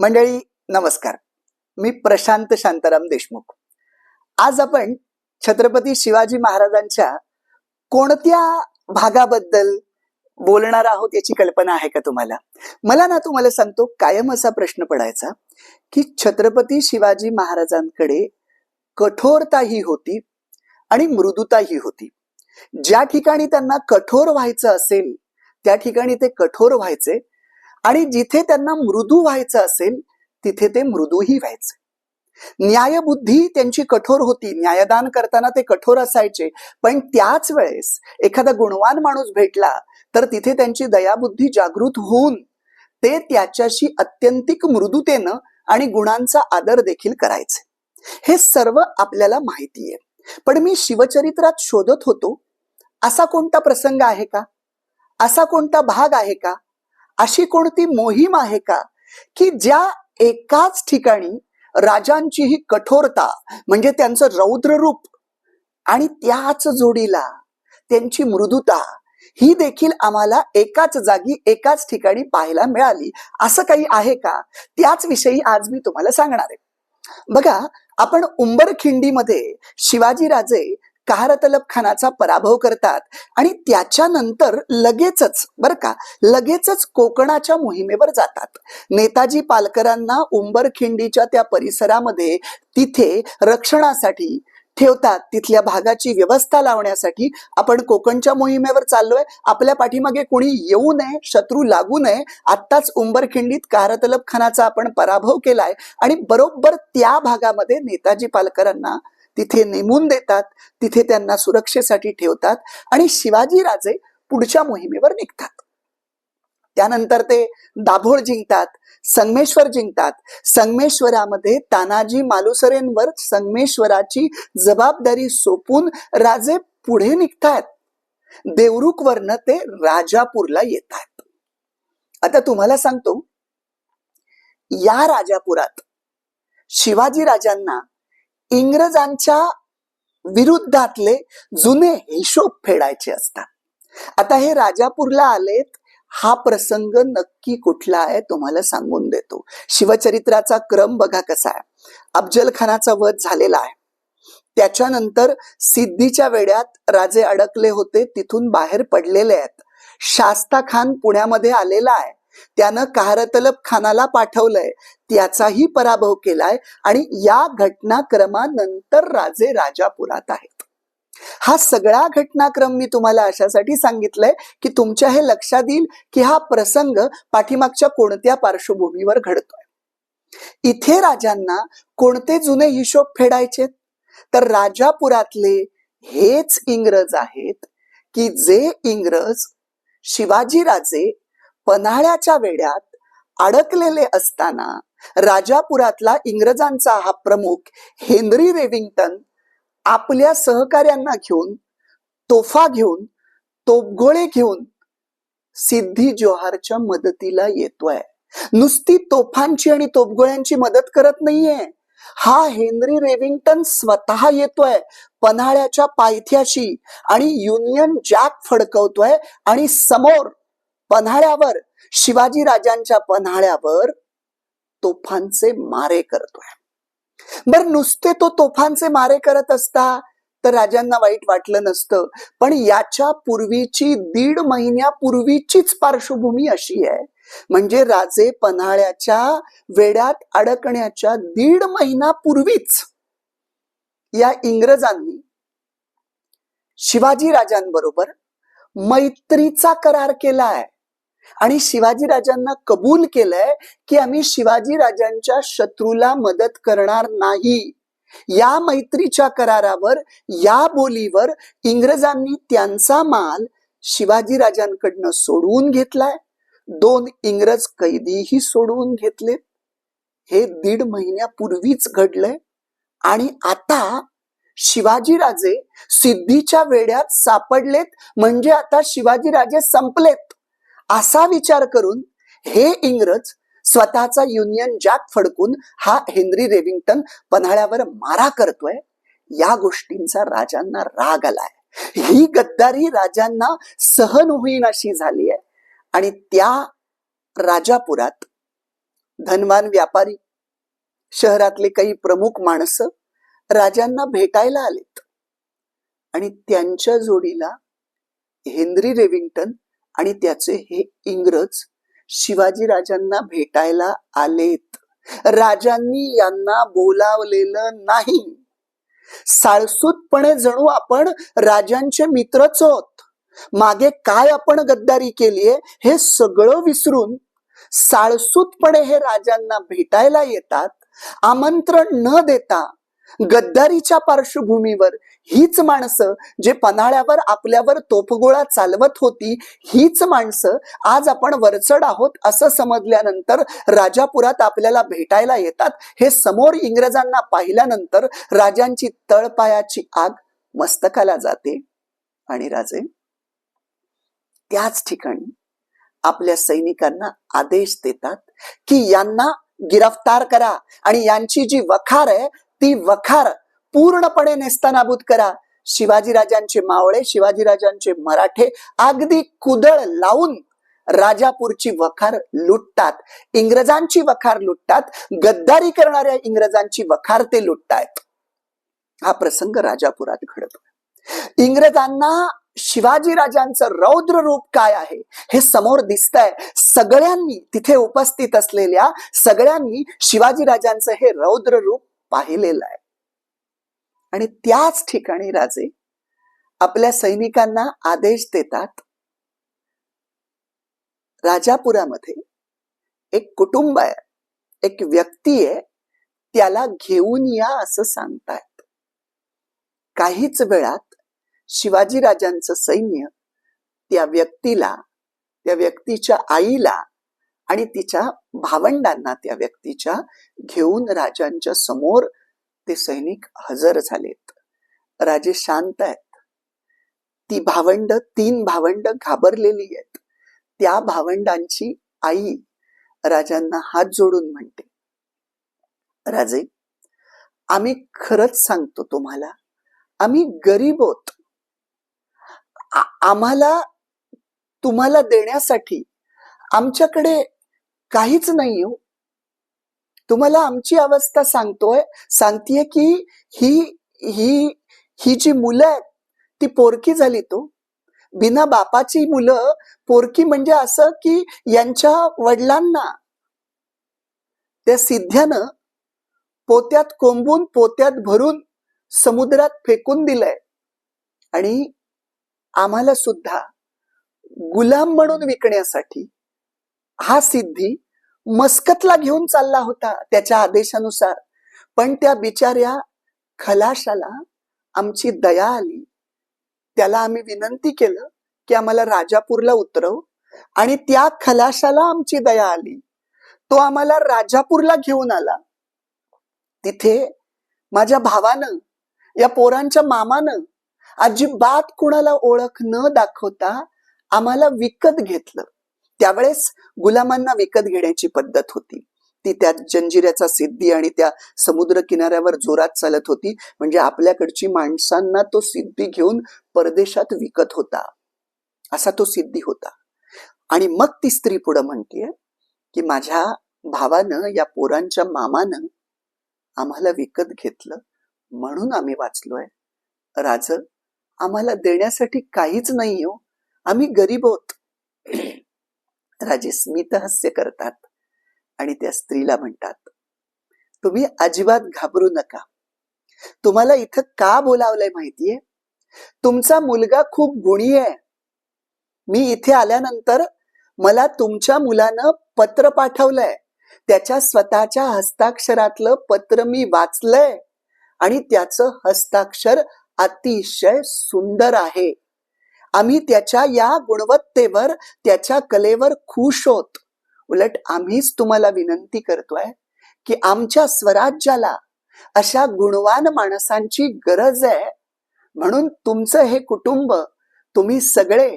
मंडळी नमस्कार. मी प्रशांत शांताराम देशमुख. आज आपण छत्रपती शिवाजी महाराजांच्या कोणत्या भागाबद्दल बोलणार आहोत याची कल्पना आहे का तुम्हाला? मला ना तुम्हाला सांगतो कायम असा प्रश्न पडायचा की छत्रपती शिवाजी महाराजांकडे कठोरता ही होती आणि मृदुता ही होती. ज्या ठिकाणी त्यांना कठोर व्हायचं असेल त्या ठिकाणी ते कठोर व्हायचे आणि जिथे त्यांना मृदू व्हायचं असेल तिथे ते मृदूही व्हायचे. न्यायबुद्धी त्यांची कठोर होती. न्यायदान करताना ते कठोर असायचे. पण त्याच वेळेस एखादा गुणवान माणूस भेटला तर तिथे त्यांची दयाबुद्धी जागृत होऊन ते त्याच्याशी अत्यंतिक मृदुतेनं आणि गुणांचा आदर देखील करायचे. हे सर्व आपल्याला माहिती आहे पण मी शिवचरित्रात शोधत होतो. असा कोणता प्रसंग आहे का? असा कोणता भाग आहे का? अशी कोणती मोहीम आहे का? की ज्या एकाच ठिकाणी राजांची ही कठोरता म्हणजे त्यांचं रौद्र रूप आणि त्याच जोडीला त्यांची मृदुता ही देखील आम्हाला एकाच जागी एकाच ठिकाणी पाहायला मिळाली. असं काही आहे का? त्याच विषयी आज मी तुम्हाला सांगणार आहे. बघा आपण उंबरखिंडीमध्ये शिवाजीराजे कहारतलब खानाचा पराभव करतात. आणि त्याच्यानंतर लगेचच बर का लगेचच कोकणाच्या मोहिमेवर जातात. नेताजी पालकरांना उंबरखिंडीच्या त्या परिसरामध्ये तिथे रक्षणासाठी ठेवतात. तिथल्या भागाची व्यवस्था लावण्यासाठी आपण कोकणच्या मोहिमेवर चाललोय. आपल्या पाठीमागे कोणी येऊ नये शत्रू लागू नये आत्ताच उंबरखिंडीत कारतलब खानाचा आपण पराभव केलाय. आणि बरोबर त्या भागामध्ये नेताजी पालकरांना तिथे नेमून देतात तिथे त्यांना सुरक्षेसाठी ठेवतात आणि शिवाजी राजे पुढच्या मोहिमेवर निघतात. त्यानंतर ते दाभोळ जिंकतात संगमेश्वर जिंकतात. संगमेश्वरामध्ये तानाजी मालुसरेंवर संगमेश्वराची जबाबदारी सोपून राजे पुढे निघतात देवरुखवरनं ते राजापूरला येतात आता तुम्हाला सांगतो या राजापुरात शिवाजी राजांना इंग्रजांच्या विरुद्धातले जुने हिशोब फेडायचे असतात. आता हे राजापूरला आलेत हा प्रसंग नक्की कुठला आहे तुम्हाला सांगून देतो. शिवचरित्राचा क्रम बघा कसा आहे. अफजल खानाचा वध झालेला आहे. त्याच्यानंतर सिद्धीच्या वेड्यात राजे अडकले होते तिथून बाहेर पडलेले आहेत. शास्ता खान पुण्यामध्ये आलेला आहे. त्यानं कारतलब खानाला पाठवलंय. त्याचाही पराभव केलाय आणि या घटनाक्रमानंतर राजे राजापुरात आहेत. हा सगळा घटनाक्रम मी तुम्हाला अशासाठी सांगितलंय की तुमच्या हे लक्षात येईल की हा प्रसंग पाठीमागच्या कोणत्या पार्श्वभूमीवर घडतोय. इथे राजांना कोणते जुने हिशोब फेडायचे? तर राजापुरातले हेच इंग्रज आहेत की जे इंग्रज शिवाजी राजे पन्हाळ्याच्या वेड्यात अडकलेले असताना राजापुरातला इंग्रजांचा हा प्रमुख हेनरी रेविंग्टन आपल्या सहकार्यांना घेऊन तोफा घेऊन तोफगोळे घेऊन सिद्धी जोहारच्या मदतीला येतोय. नुसती तोफांची आणि तोफगोळ्यांची मदत करत नाहीये. हा हेनरी रेविंग्टन स्वतः येतोय पन्हाळ्याच्या पायथ्याशी आणि युनियन जॅक फडकवतोय आणि समोर पन्हाळ्यावर शिवाजी राजांच्या पन्हाळ्यावर तोफांचे मारे करतोय. बर नुसते तो तोफांचे मारे करत असता तर राजांना वाईट वाटलं नसतं. पण याच्या पूर्वीची दीड महिन्यापूर्वीचीच पार्श्वभूमी अशी आहे. म्हणजे राजे पन्हाळ्याच्या वेड्यात अडकण्याच्या दीड महिनापूर्वीच या इंग्रजांनी शिवाजी राजांबरोबर मैत्रीचा करार केला आहे आणि शिवाजी राजांना कबूल केलंय की आम्ही शिवाजी राजांच्या शत्रूला मदत करणार नाही. या मैत्रीच्या करारावर या बोलीवर इंग्रजांनी त्यांचा माल शिवाजी राजांकडनं सोडवून घेतलाय. दोन इंग्रज कैदीही सोडवून घेतले. हे दीड महिन्यापूर्वीच घडलंय. आणि आता शिवाजीराजे सिद्धीच्या वेड्यात सापडलेत. म्हणजे आता शिवाजीराजे संपलेत. असा विचार करून हे इंग्रज स्वतःचा युनियन जॅक फडकून हा हेनरी रेविंग्टन पन्हाळ्यावर मारा करतोय या गोष्टींचा राजांना राग आलाय. ही गद्दारी राजांना सहन होईन अशी झाली आहे आणि त्या राजापुरात धनवान व्यापारी शहरातले काही प्रमुख माणसं राजांना भेटायला आलेत. आणि त्यांच्या जोडीला हेनरी रेविंग्टन आणि त्याचे हे इंग्रज शिवाजी राजांना भेटायला आलेत. राजांनी यांना बोलावलेलं नाही. साळसूतपणे जणू आपण राजांचे मित्रच आहोत. मागे काय आपण गद्दारी केलीये हे सगळं विसरून साळसूतपणे हे राजांना भेटायला येतात आमंत्रण न देता गद्दारीच्या पार्श्वभूमीवर हीच माणसं जे पन्हाळ्यावर आपल्यावर तोफगोळा चालवत होती हीच माणसं आज आपण वरचढ आहोत असं समजल्यानंतर राजापुरात आपल्याला भेटायला येतात. हे समोर इंग्रजांना पाहिल्यानंतर राजांची तळपायाची आग मस्तकाला जाते. आणि राजे त्याच ठिकाणी आपल्या सैनिकांना आदेश देतात की यांना गिरफ्तार करा आणि यांची जी वखार आहे ती वखार पूर्णपणे नेस्तानाबूत करा. शिवाजीराजांचे मावळे शिवाजीराजांचे मराठे अगदी कुदळ लावून राजापूरची वखार लुटतात. इंग्रजांची वखार लुटतात. गद्दारी करणाऱ्या इंग्रजांची वखार ते लुटतायत हा प्रसंग राजापुरात घडतो. इंग्रजांना शिवाजी राजांचं रौद्र रूप काय आहे? हे समोर दिसतंय. सगळ्यांनी तिथे उपस्थित असलेल्या सगळ्यांनी शिवाजी राजांचं हे रौद्र रूप पाहिलेलं आहे. आणि त्याच ठिकाणी राजे आपल्या सैनिकांना आदेश देतात. राजापुरामध्ये एक कुटुंब आहे. एक व्यक्ती आहे. त्याला घेऊन या असं सांगतायत. काहीच वेळात शिवाजी राजांचं सैन्य त्या व्यक्तीला त्या व्यक्तीच्या आईला आणि तिच्या भावंडांना त्या व्यक्तीच्या घेऊन राजांच्या समोर ते सैनिक हजर झालेत. राजे शांत आहेत. ती भावंड तीन भावंड घाबरलेली आहेत. त्या भावंडांची आई राजांना हात जोडून म्हणते राजे आम्ही खरंच सांगतो तुम्हाला आम्ही गरीब आहोत. आम्हाला तुम्हाला देण्यासाठी आमच्याकडे काहीच नाही हो तुम्हाला आमची अवस्था सांगतोय सांगतीये की ही ही ही जी मुलं आहेत ती पोरकी झाली तो. बिना बापाची मुलं पोरकी म्हणजे असं की यांच्या वडिलांना. त्या सिद्ध्यानं पोत्यात कोंबून पोत्यात भरून समुद्रात फेकून दिलंय. आणि आम्हाला सुद्धा गुलाम म्हणून विकण्यासाठी हा सिद्धी मस्कतला घेऊन चालला होता त्याच्या आदेशानुसार. पण त्या बिचाऱ्या खलाशाला आमची दया आली. त्याला आम्ही विनंती केलं की आम्हाला राजापूरला उतरव आणि त्या खलाशाला आमची दया आली. तो आम्हाला राजापूरला घेऊन आला. तिथे माझ्या भावानं या पोरांच्या मामानं अजिबात कुणाला ओळख न दाखवता आम्हाला विकत घेतलं. त्यावेळेस गुलामांना विकत घेण्याची पद्धत होती. ती त्या जंजिऱ्याचा सिद्धी आणि त्या समुद्र किनाऱ्यावर जोरात चालत होती. म्हणजे आपल्याकडची माणसांना तो सिद्धी घेऊन परदेशात विकत होता. असा तो सिद्धी होता. आणि मग ती स्त्री पुढे म्हणतीये की माझ्या भावानं या पोरांच्या मामानं आम्हाला विकत घेतलं म्हणून आम्ही वाचलोय. राज आम्हाला देण्यासाठी काहीच नाही हो. आम्ही गरीब आहोत. राजे स्मितहास्य करतात आणि त्या स्त्रीला म्हणतात तुम्ही अजिबात घाबरू नका. तुम्हाला इथं का बोलावलंय माहितीये? तुमचा मुलगा खूप गुणी आहे मी इथे आल्यानंतर मला तुमच्या मुलानं पत्र पाठवलंय. त्याच्या स्वतःच्या हस्ताक्षरातलं पत्र मी वाचलंय आणि त्याचं हस्ताक्षर अतिशय सुंदर आहे. आम्ही त्याच्या या गुणवत्तेवर त्याच्या कलेवर खुश होत. उलट आम्हीच तुम्हाला विनंती करतोय की आमच्या स्वराज्याला अशा गुणवान माणसांची गरज आहे. म्हणून तुमचं हे कुटुंब तुम्ही सगळे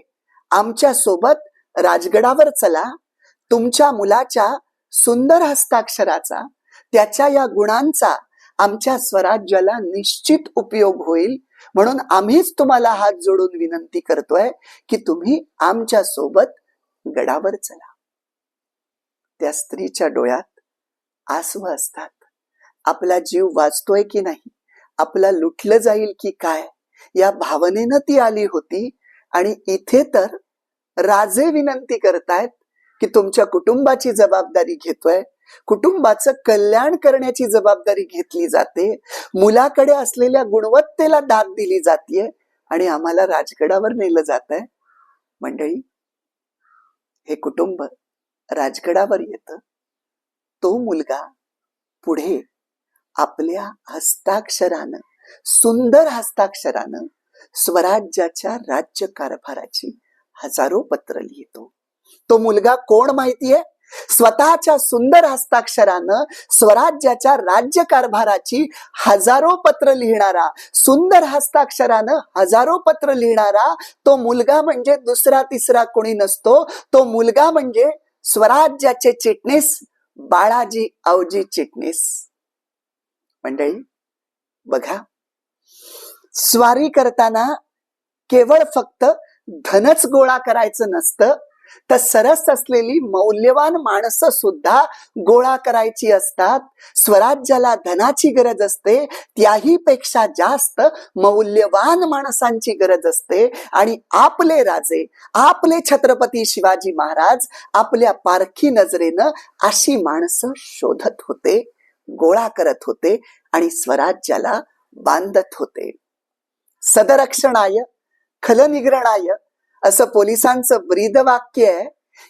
आमच्यासोबत राजगडावर चला. तुमच्या मुलाच्या सुंदर हस्ताक्षराचा त्याच्या या गुणांचा आमच्या स्वराज्याला निश्चित उपयोग होईल. म्हणून आम्हीच तुम्हाला हात जोडून विनंती करतोय की तुम्ही आमच्यासोबत गडावर चला. त्या स्त्रीच्या डोळ्यात आसव असतात. आपला जीव वाचतोय की नाही? आपला लुटलं जाईल की काय? या भावनेनं ती आली होती आणि इथे तर राजे विनंती करतायत की तुमच्या कुटुंबाची जबाबदारी घेतोय कुटुंबाचं कल्याण करण्याची जबाबदारी घेतली जाते. मुलाकडे असलेल्या गुणवत्तेला दाद दिली जाते आणि आम्हाला राजगडावर नेलं जात आहे मंडळी हे कुटुंब राजगडावर येत. तो मुलगा पुढे आपल्या हस्ताक्षरानं सुंदर हस्ताक्षरानं स्वराज्याच्या राज्य कारभाराची हजारो पत्र लिहितो. तो मुलगा कोण माहितीये? स्वतःच्या सुंदर हस्ताक्षरानं स्वराज्याच्या राज्य कारभाराची हजारो पत्र लिहिणारा सुंदर हस्ताक्षरानं हजारो पत्र लिहिणारा तो मुलगा म्हणजे दुसरा तिसरा कोणी नसतो. तो मुलगा म्हणजे स्वराज्याचे चिटणीस बाळाजी औजी चिटणीस. मंडळी बघा. स्वारी करताना केवळ फक्त धनच गोळा करायचं नसतं तर सरस असलेली मौल्यवान माणसं सुद्धा गोळा करायची असतात. स्वराज्याला धनाची गरज असते. त्याही पेक्षा जास्त मौल्यवान माणसांची गरज असते. आणि आपले राजे आपले छत्रपती शिवाजी महाराज आपल्या पारखी नजरेनं अशी माणसं शोधत होते गोळा करत होते आणि स्वराज्याला बांधत होते. सदरक्षणाय खलनिग्रणाय असं पोलिसांचं ब्रीद वाक्य आहे.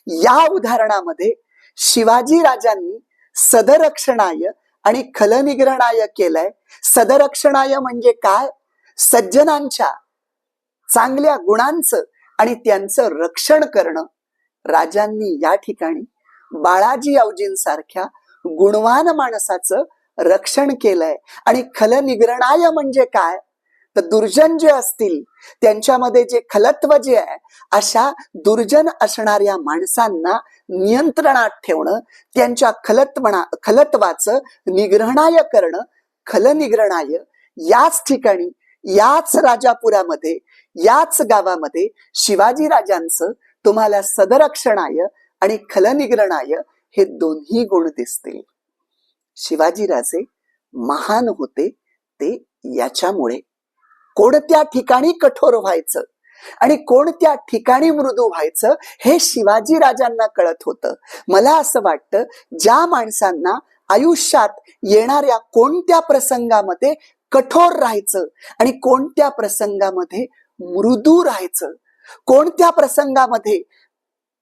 या उदाहरणामध्ये शिवाजी राजांनी सदरक्षणाय आणि खलनिग्रहणाय केलंय. सदरक्षणाय म्हणजे काय? सज्जनांच्या चांगल्या गुणांचं आणि त्यांचं रक्षण करणं. राजांनी या ठिकाणी बाळाजी अवजींसारख्या गुणवान माणसाचं रक्षण केलंय. आणि खलनिग्रहणाय म्हणजे काय? तर दुर्जन जे असतील त्यांच्यामध्ये जे खलत्व जे आहे अशा दुर्जन असणाऱ्या माणसांना नियंत्रणात ठेवणं त्यांच्या खलत्वना खलत्वाचं निग्रहणाय करणं खलनिग्रहणाय याच ठिकाणी याच राजापुरामध्ये याच गावामध्ये शिवाजी राजांचं तुम्हाला सदरक्षणाय आणि खलनिग्रहणाय हे दोन्ही गुण दिसतील. शिवाजीराजे महान होते ते याच्यामुळे. कोणत्या ठिकाणी कठोर व्हायचं आणि कोणत्या ठिकाणी मृदू व्हायचं हे शिवाजी राजांना कळत होतं. मला असं वाटतं ज्या माणसांना आयुष्यात येणाऱ्या कोणत्या प्रसंगामध्ये कठोर राहायचं आणि कोणत्या प्रसंगामध्ये मृदू राहायचं कोणत्या प्रसंगामध्ये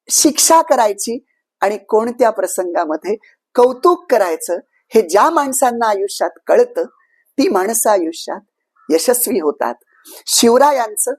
शिक्षा करायची आणि कोणत्या प्रसंगामध्ये कौतुक करायचं हे ज्या माणसांना आयुष्यात कळतं ती माणसं आयुष्यात यशस्वी होतात. शिवरायांचं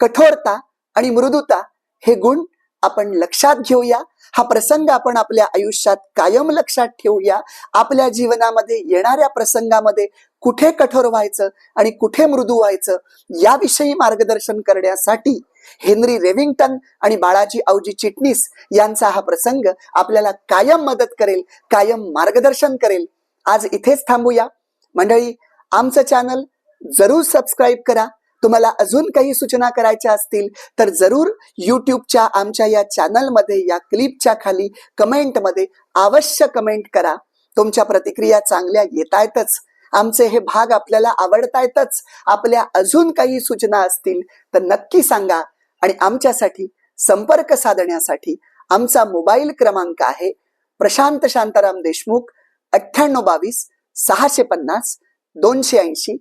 कठोरता आणि मृदुता हे गुण आपण लक्षात घेऊया. हा प्रसंग आपण आपल्या आयुष्यात कायम लक्षात ठेवूया. आपल्या जीवनामध्ये येणाऱ्या प्रसंगामध्ये कुठे कठोर व्हायचं आणि कुठे मृदू व्हायचं याविषयी मार्गदर्शन करण्यासाठी हेनरी रेविंग्टन आणि बाळाजी आऊजी चिटणीस यांचा हा प्रसंग आपल्याला कायम मदत करेल कायम मार्गदर्शन करेल. आज इथेच थांबूया. मंडळी आमचं चॅनल जरूर सबस्क्राईब करा. तुम्हाला अजून काही सूचना करायच्या असतील तर जरूर युट्यूबच्या आमच्या या चॅनलमध्ये या क्लिपच्या खाली कमेंटमध्ये अवश्य कमेंट करा. तुमच्या प्रतिक्रिया चांगल्या येतायतच. आमचे हे भाग आपल्याला आवडतायतच. आपल्या अजून काही सूचना असतील तर नक्की सांगा. आणि आमच्यासाठी संपर्क साधण्यासाठी आमचा मोबाईल क्रमांक आहे प्रशांत शांताराम देशमुख अठ्ठ्याण्णव बावीस सहाशे पन्नास दोनशे ऐंशी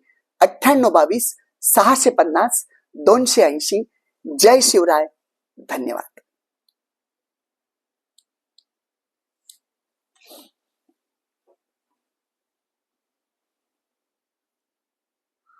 अठ्ठ्याण्णव बावीस सहाशे पन्नास दोनशे ऐंशी. जय शिवराय. धन्यवाद.